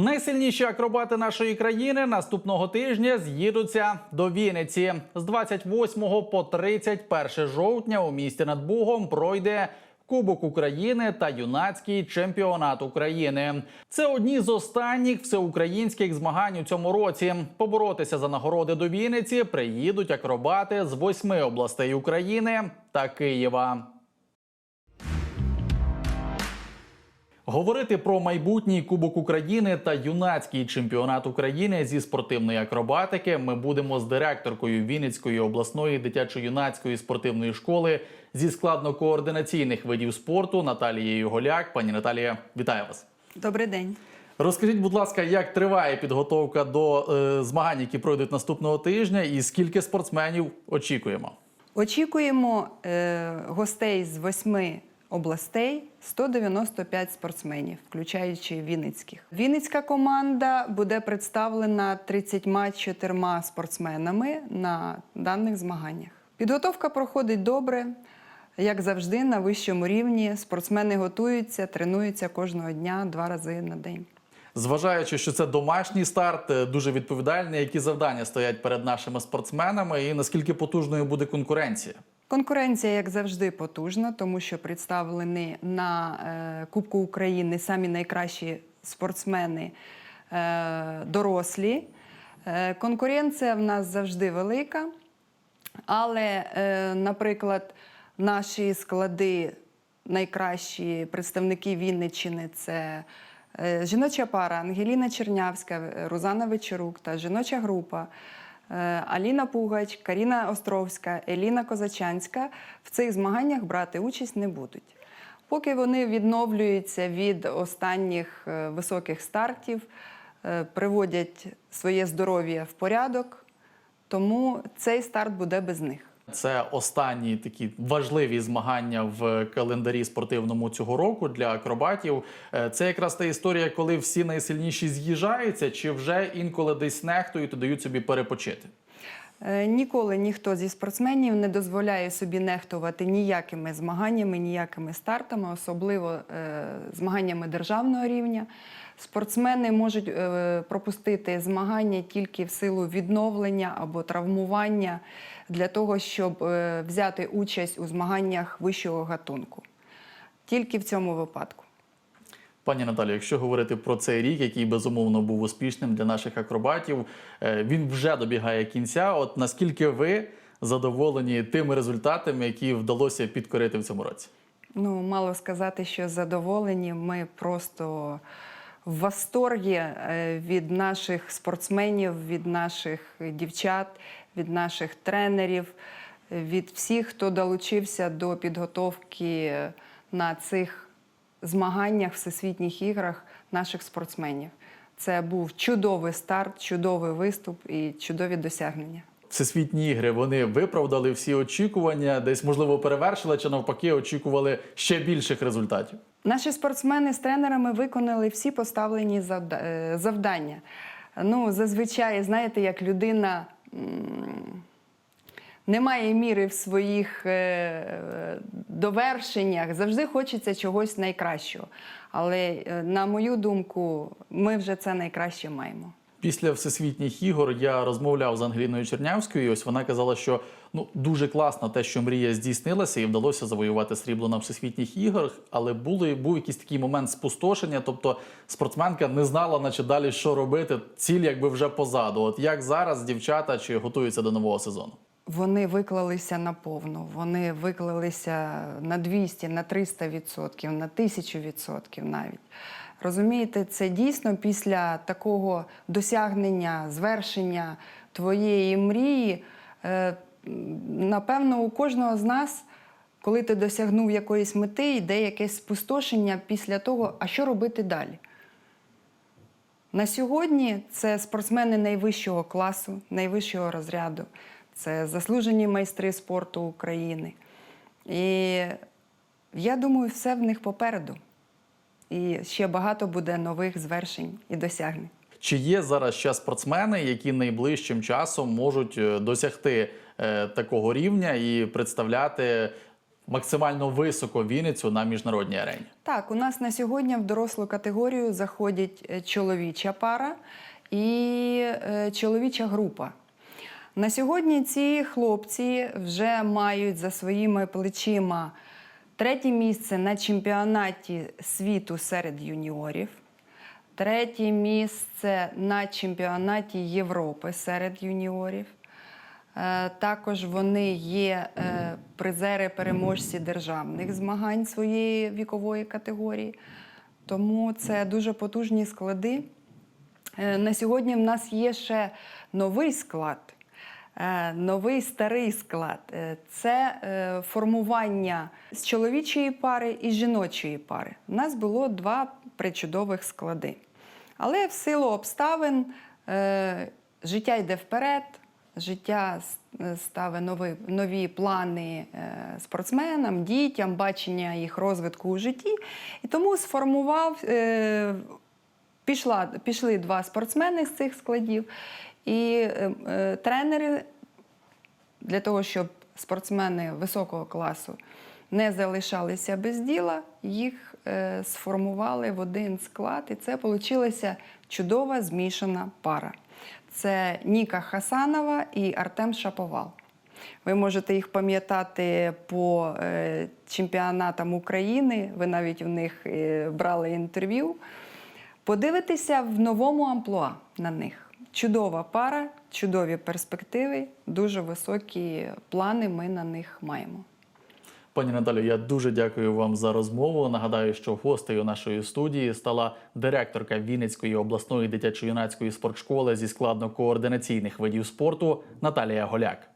Найсильніші акробати нашої країни наступного тижня з'їдуться до Вінниці. З 28 по 31 жовтня у місті над Бугом пройде Кубок України та юнацький чемпіонат України. Це одні з останніх всеукраїнських змагань у цьому році. Поборотися за нагороди до Вінниці приїдуть акробати з восьми областей України та Києва. Говорити про майбутній Кубок України та юнацький чемпіонат України зі спортивної акробатики ми будемо з директоркою Вінницької обласної дитячо-юнацької спортивної школи зі складно-координаційних видів спорту Наталією Голяк. Пані Наталія, вітаю вас. Добрий день. Розкажіть, будь ласка, як триває підготовка до е, змагань, які пройдуть наступного тижня, і скільки спортсменів очікуємо? Очікуємо е, гостей з восьми областей 195 спортсменів, включаючи Вінницьких. Вінницька команда буде представлена 34 спортсменами на даних змаганнях. Підготовка проходить добре. Як завжди, на вищому рівні спортсмени готуються, тренуються кожного дня два рази на день. Зважаючи, що це домашній старт, е, дуже відповідальний, які завдання стоять перед нашими спортсменами, і наскільки потужною буде конкуренція? Конкуренція, як завжди, потужна, тому що представлені на е, Кубку України самі найкращі спортсмени е, дорослі. Е, конкуренція в нас завжди велика, але, наприклад, наші склади, найкращі представники Вінниччини це жіноча пара Ангеліна Чернявська, Рузана Вечерук та жіноча група. Е, Аліна Пугач, Каріна Островська, Еліна Козачанська в цих змаганнях брати участь не будуть. Поки вони відновлюються від останніх е, високих стартів, е, приводять своє здоров'я в порядок, тому цей старт буде без них. Це останні такі важливі змагання в календарі спортивному цього року для акробатів. Е, Це якраз та історія, коли всі найсильніші з'їжджаються, чи вже інколи десь нехтують і дають собі перепочити. Е, Ніколи ніхто зі спортсменів не дозволяє собі нехтувати ніякими змаганнями, ніякими стартами, особливо е, змаганнями державного рівня. Спортсмени можуть е, пропустити змагання тільки в силу відновлення або травмування для того, щоб взяти участь у змаганнях вищого гатунку. Тільки в цьому випадку. Пані Наталі, якщо говорити про цей рік, який безумовно був успішним для наших акробатів, е, він вже добігає кінця. От наскільки ви задоволені тими результатами, які вдалося підкорити в цьому році? Ну, мало сказати, що задоволені. Ми просто в восторгі е, від наших спортсменів, від наших дівчат, від наших тренерів, від всіх, хто долучився до підготовки на цих змаганнях, всесвітніх іграх наших спортсменів. Це був чудовий старт, чудовий виступ і чудові досягнення. Всесвітні ігри вони виправдали всі очікування, десь можливо перевершили, чи навпаки очікували ще більших результатів. Наші спортсмени з тренерами виконали всі поставлені е, завдання. Ну, зазвичай, знаєте, як людина м, не має міри в своїх е, довершеннях, завжди хочеться чогось найкращого. Але, е, на мою думку, ми вже це найкраще маємо. Після всесвітніх ігор я розмовляв з Ангеліною Чернявською. і Ось вона казала, що ну дуже класно те, що мрія здійснилася, і вдалося завоювати срібло на всесвітніх іграх. Але були був якийсь такий момент спустошення. Тобто спортсменка не знала, наче далі що робити. Ціль якби вже позаду. От як зараз дівчата чи готуються до нового сезону? Вони виклалися наповну, вони виклалися на 200, на 300 відсотків, на 1000 відсотків навіть. Розумієте, це дійсно після такого досягнення, звершення твоєї мрії. е, Напевно, у кожного з нас, коли ти досягнув якоїсь мети, йде якесь спустошення після того, а що робити далі. На сьогодні це спортсмени найвищого класу, найвищого розряду, це заслужені майстри спорту України. І я думаю, все в них попереду. І ще багато буде нових звершень і досягнень. Чи є зараз ще спортсмени, які найближчим часом можуть е, досягти е, такого рівня і представляти максимально високо Вінницю на міжнародній арені? Так, у нас на сьогодні в дорослу категорію заходять е, чоловіча пара і чоловіча група. На сьогодні ці хлопці вже мають за своїми плечима третє місце на чемпіонаті світу серед юніорів, третє місце на чемпіонаті Європи серед юніорів. Е, Також вони є е, призери переможці державних змагань своєї вікової категорії. Тому це дуже потужні склади. Е, На сьогодні в нас є ще новий склад, новий старий склад. Е, Це е, формування з чоловічої пари і жіночої пари. У нас було два причудових склади. Але в силу обставин е, життя йде вперед, життя е, ставить нові, нові плани е, спортсменам, дітям, бачення їх розвитку у житті. І тому сформував, е, пішла, пішли два спортсмени з цих складів, і е, е, тренери для того, щоб спортсмени високого класу не залишалися без діла, їх е, сформували в один склад, і це вийшла чудова змішана пара. Це Ніка Хасанова і Артем Шаповал. Ви можете їх пам'ятати по чемпіонатам України. Ви навіть в них брали інтерв'ю. Подивитися в новому амплуа на них. Чудова пара, чудові перспективи, дуже високі плани ми на них маємо. Пані Наталю, я дуже дякую вам за розмову. Нагадаю, що гостею нашої студії стала директорка Вінницької обласної дитячо-юнацької спортшколи зі складно-координаційних видів спорту Наталія Голяк.